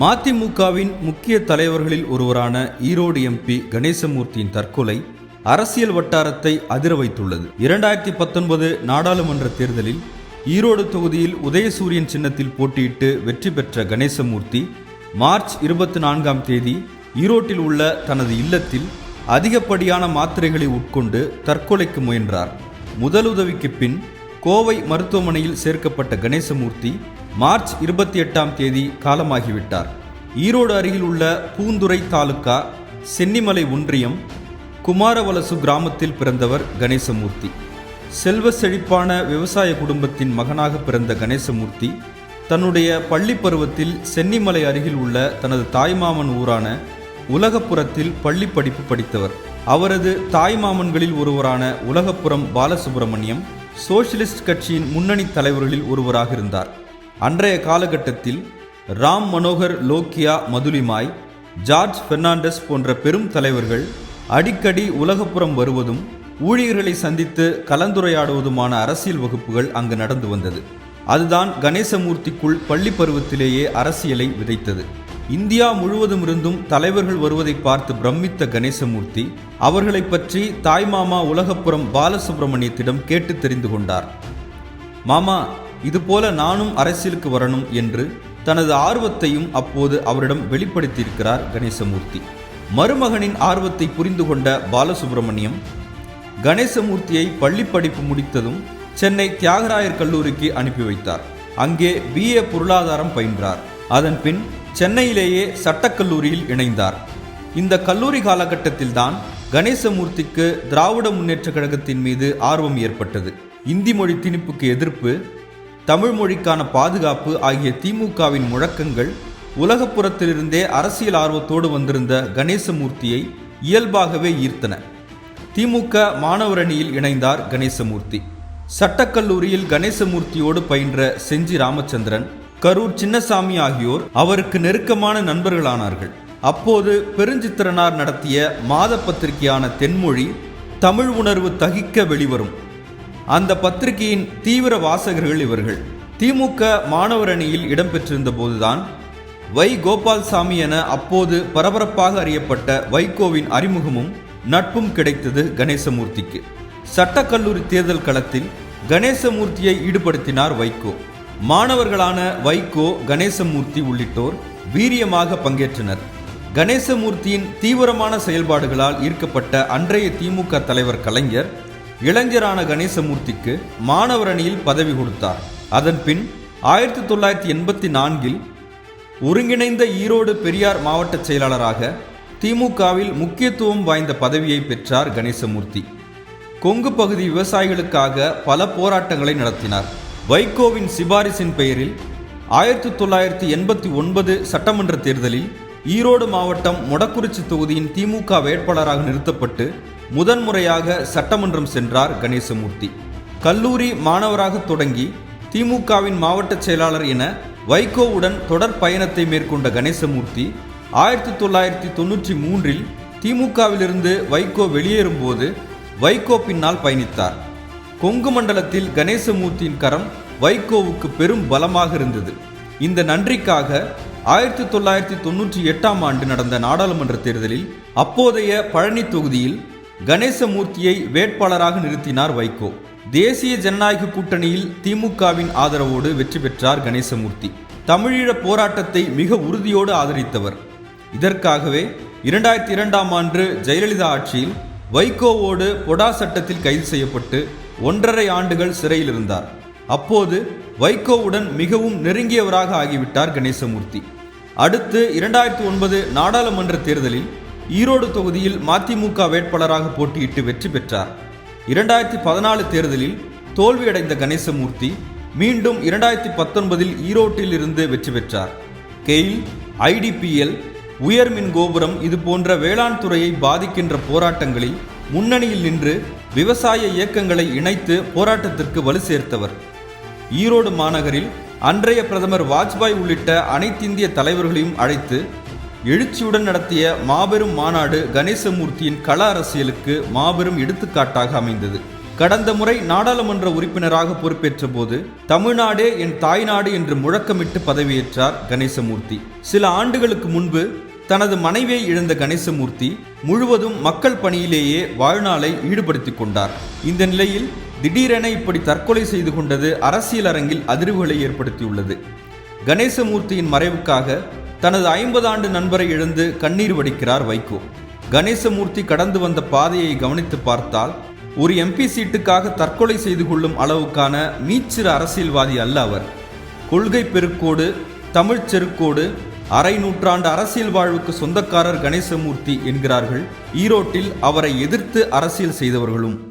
மதிமுகவின் முக்கிய தலைவர்களில் ஒருவரான ஈரோடு எம்பி கணேசமூர்த்தியின் தற்கொலை அரசியல் வட்டாரத்தை அதிர வைத்துள்ளது. இரண்டாயிரத்தி பத்தொன்பது நாடாளுமன்ற தேர்தலில் ஈரோடு தொகுதியில் உதயசூரியன் சின்னத்தில் போட்டியிட்டு வெற்றி பெற்ற கணேசமூர்த்தி மார்ச் இருபத்தி நான்காம் தேதி ஈரோட்டில் உள்ள தனது இல்லத்தில் அதிகப்படியான மாத்திரைகளை உட்கொண்டு தற்கொலைக்கு முயன்றார். முதலுதவிக்கு பின் கோவை மருத்துவமனையில் சேர்க்கப்பட்ட கணேசமூர்த்தி மார்ச் இருபத்தி எட்டாம் தேதி காலமாகிவிட்டார். ஈரோடு அருகில் உள்ள பூந்துறை தாலுக்கா சென்னிமலை ஒன்றியம் குமாரவலசு கிராமத்தில் பிறந்தவர் கணேசமூர்த்தி. செல்வ செழிப்பான விவசாய குடும்பத்தின் மகனாக பிறந்த கணேசமூர்த்தி தன்னுடைய பள்ளி பருவத்தில் சென்னிமலை அருகில் உள்ள தனது தாய்மாமன் ஊரான உலகப்புறத்தில் பள்ளி படிப்பு படித்தவர். அவரது தாய்மாமன்களில் ஒருவரான உலகப்புறம் பாலசுப்பிரமணியம் சோசியலிஸ்ட் கட்சியின் முன்னணி தலைவர்களில் ஒருவராக இருந்தார். அன்றைய காலகட்டத்தில் ராம் மனோகர் லோக்கியா மதுலிமாய் ஜார்ஜ் பெர்னாண்டஸ் போன்ற பெரும் தலைவர்கள் அடிக்கடி உலகப்புறம் வருவதும் ஊழியர்களை சந்தித்து கலந்துரையாடுவதுமான அரசியல் வகுப்புகள் அங்கு நடந்து வந்தது. அதுதான் கணேசமூர்த்திக்குள் பள்ளி பருவத்திலேயே அரசியலை விதைத்தது. இந்தியா முழுவதும் இருந்தும் தலைவர்கள் வருவதை பார்த்து பிரமித்த கணேசமூர்த்தி அவர்களைப் பற்றி தாய்மாமா உலகப்புறம் பாலசுப்பிரமணியத்திடம் கேட்டு தெரிந்து கொண்டார். மாமா இதுபோல நானும் அரசியலுக்கு வரணும் என்று தனது ஆர்வத்தையும் அப்போது அவரிடம் வெளிப்படுத்தியிருக்கிறார் கணேசமூர்த்தி. மருமகனின் ஆர்வத்தை புரிந்து கொண்ட பாலசுப்பிரமணியம் கணேசமூர்த்தியை பள்ளி படிப்பு முடித்ததும் சென்னை தியாகராயர் கல்லூரிக்கு அனுப்பி வைத்தார். அங்கே பிஏ பொருளாதாரம் பயின்றார். அதன் பின் சென்னையிலேயே சட்டக்கல்லூரியில் இணைந்தார். இந்த கல்லூரி காலகட்டத்தில்தான் கணேசமூர்த்திக்கு திராவிட முன்னேற்ற கழகத்தின் மீது ஆர்வம் ஏற்பட்டது. இந்தி மொழி திணிப்புக்கு எதிர்ப்பு தமிழ் மொழிக்கான பாதுகாப்பு ஆகிய திமுகவின் முழக்கங்கள் உலகப்புறத்திலிருந்தே அரசியல் ஆர்வத்தோடு வந்திருந்த கணேசமூர்த்தியை இயல்பாகவே ஈர்த்தன. திமுக மாணவரணியில் இணைந்தார் கணேசமூர்த்தி. சட்டக்கல்லூரியில் கணேசமூர்த்தியோடு பயின்ற செஞ்சி ராமச்சந்திரன் கரூர் சின்னசாமி ஆகியோர் அவருக்கு நெருக்கமான நண்பர்களானார்கள். அப்போது பெருஞ்சித்திரனார் நடத்திய மாத பத்திரிகையான தென்மொழி தமிழ் உணர்வு தகிக்க வெளிவரும். அந்த பத்திரிகையின் தீவிர வாசகர்கள் இவர்கள். திமுக மாணவர் அணியில் இடம்பெற்றிருந்த போதுதான் வை. கோபால்சாமி என அப்போது பரபரப்பாக அறியப்பட்ட வைகோவின் அறிமுகமும் நட்பும் கிடைத்தது கணேசமூர்த்திக்கு. சட்டக்கல்லூரி தேர்தல் களத்தில் கணேசமூர்த்தியை ஈடுபடுத்தினார் வைகோ. மாணவர்களான வைகோ கணேசமூர்த்தி உள்ளிட்டோர் வீரியமாக பங்கேற்றனர். கணேசமூர்த்தியின் தீவிரமான செயல்பாடுகளால் ஈர்க்கப்பட்ட அன்றைய திமுக தலைவர் கலைஞர் இளைஞரான கணேசமூர்த்திக்கு மாணவர் அணியில் பதவி கொடுத்தார். அதன் பின் ஆயிரத்தி தொள்ளாயிரத்தி எண்பத்தி நான்கில் ஒருங்கிணைந்த ஈரோடு பெரியார் மாவட்ட செயலாளராக திமுகவில் முக்கியத்துவம் வாய்ந்த பதவியை பெற்றார் கணேசமூர்த்தி. கொங்கு பகுதி விவசாயிகளுக்காக பல போராட்டங்களை நடத்தினார். வைகோவின் சிபாரிசின் பெயரில் ஆயிரத்தி தொள்ளாயிரத்தி எண்பத்தி ஒன்பது சட்டமன்ற தேர்தலில் ஈரோடு மாவட்டம் மொடக்குறிச்சி தொகுதியின் திமுக வேட்பாளராக நிறுத்தப்பட்டு முதன்முறையாக சட்டமன்றம் சென்றார் கணேசமூர்த்தி. கல்லூரி மாணவராக தொடங்கி திமுகவின் மாவட்ட செயலாளர் என வைகோவுடன் தொடர் பயணத்தை மேற்கொண்ட கணேசமூர்த்தி ஆயிரத்தி தொள்ளாயிரத்தி தொன்னூற்றி மூன்றில் திமுகவிலிருந்து வைகோ வெளியேறும்போது வைகோ பின்னால் பயணித்தார். கொங்கு மண்டலத்தில் கணேசமூர்த்தியின் கரம் வைகோவுக்கு பெரும் பலமாக இருந்தது. இந்த நன்றிக்காக ஆயிரத்தி தொள்ளாயிரத்தி தொன்னூற்றி எட்டாம் ஆண்டு நடந்த நாடாளுமன்ற தேர்தலில் அப்போதைய பழனி தொகுதியில் கணேசமூர்த்தியை வேட்பாளராக நிறுத்தினார் வைகோ. தேசிய ஜனநாயக கூட்டணியில் திமுகவின் ஆதரவோடு வெற்றி பெற்றார் கணேசமூர்த்தி. தமிழீழ போராட்டத்தை மிக உறுதியோடு ஆதரித்தவர். இதற்காகவே இரண்டாயிரத்தி இரண்டாம் ஆண்டு ஜெயலலிதா ஆட்சியில் வைகோவோடு பொடா சட்டத்தில் கைது செய்யப்பட்டு ஒன்றரை ஆண்டுகள் சிறையில் இருந்தார். அப்போது வைகோவுடன் மிகவும் நெருங்கியவராக ஆகிவிட்டார் கணேசமூர்த்தி. அடுத்து இரண்டாயிரத்தி ஒன்பது நாடாளுமன்ற தேர்தலில் ஈரோடு தொகுதியில் மதிமுக வேட்பாளராக போட்டியிட்டு வெற்றி பெற்றார். இரண்டாயிரத்தி பதினாலு தேர்தலில் தோல்வியடைந்த கணேசமூர்த்தி மீண்டும் இரண்டாயிரத்தி பத்தொன்பதில் ஈரோட்டில் இருந்து வெற்றி பெற்றார். கெயில் ஐடிபிஎல் உயர்மின் கோபுரம் இது போன்ற வேளாண் துறையை பாதிக்கின்ற போராட்டங்களில் முன்னணியில் நின்று விவசாய இயக்கங்களை இணைத்து போராட்டத்திற்கு வலு சேர்த்தவர். ஈரோடு மாநகரில் அன்றைய பிரதமர் வாஜ்பாய் உள்ளிட்ட அனைத்திந்திய தலைவர்களையும் அழைத்து எழுச்சியுடன் நடத்திய மாபெரும் மாநாடு கணேசமூர்த்தியின் கள அரசியலுக்கு மாபெரும் எடுத்துக்காட்டாக அமைந்தது. கடந்த முறை நாடாளுமன்ற உறுப்பினராக பொறுப்பேற்ற போது தமிழ்நாடே என் தாய்நாடு என்று முழக்கமிட்டு பதவியேற்றார் கணேசமூர்த்தி. சில ஆண்டுகளுக்கு முன்பு தனது மனைவியை இழந்த கணேசமூர்த்தி முழுவதும் மக்கள் பணியிலேயே வாழ்நாளை ஈடுபடுத்திக் கொண்டார். இந்த நிலையில் திடீரென இப்படி தற்கொலை செய்து கொண்டது அரசியல் அரங்கில் அதிர்வுகளை ஏற்படுத்தியுள்ளது. கணேசமூர்த்தியின் மறைவுக்காக தனது ஐம்பது ஆண்டு நண்பரை இழந்து கண்ணீர் வடிக்கிறார் வைகோ. கணேசமூர்த்தி கடந்து வந்த பாதையை கவனித்து பார்த்தால் ஒரு எம்பி சீட்டுக்காக தற்கொலை செய்து கொள்ளும் அளவுக்கான மீச்சிறு அரசியல்வாதி அல்ல அவர். கொள்கை பெருக்கோடு தமிழ்ச் செருக்கோடு அரை நூற்றாண்டு அரசியல் வாழ்வுக்கு சொந்தக்காரர் கணேசமூர்த்தி என்கிறார்கள். ஈரோட்டில் அவரை எதிர்த்து அரசியல் செய்தவர்களும்.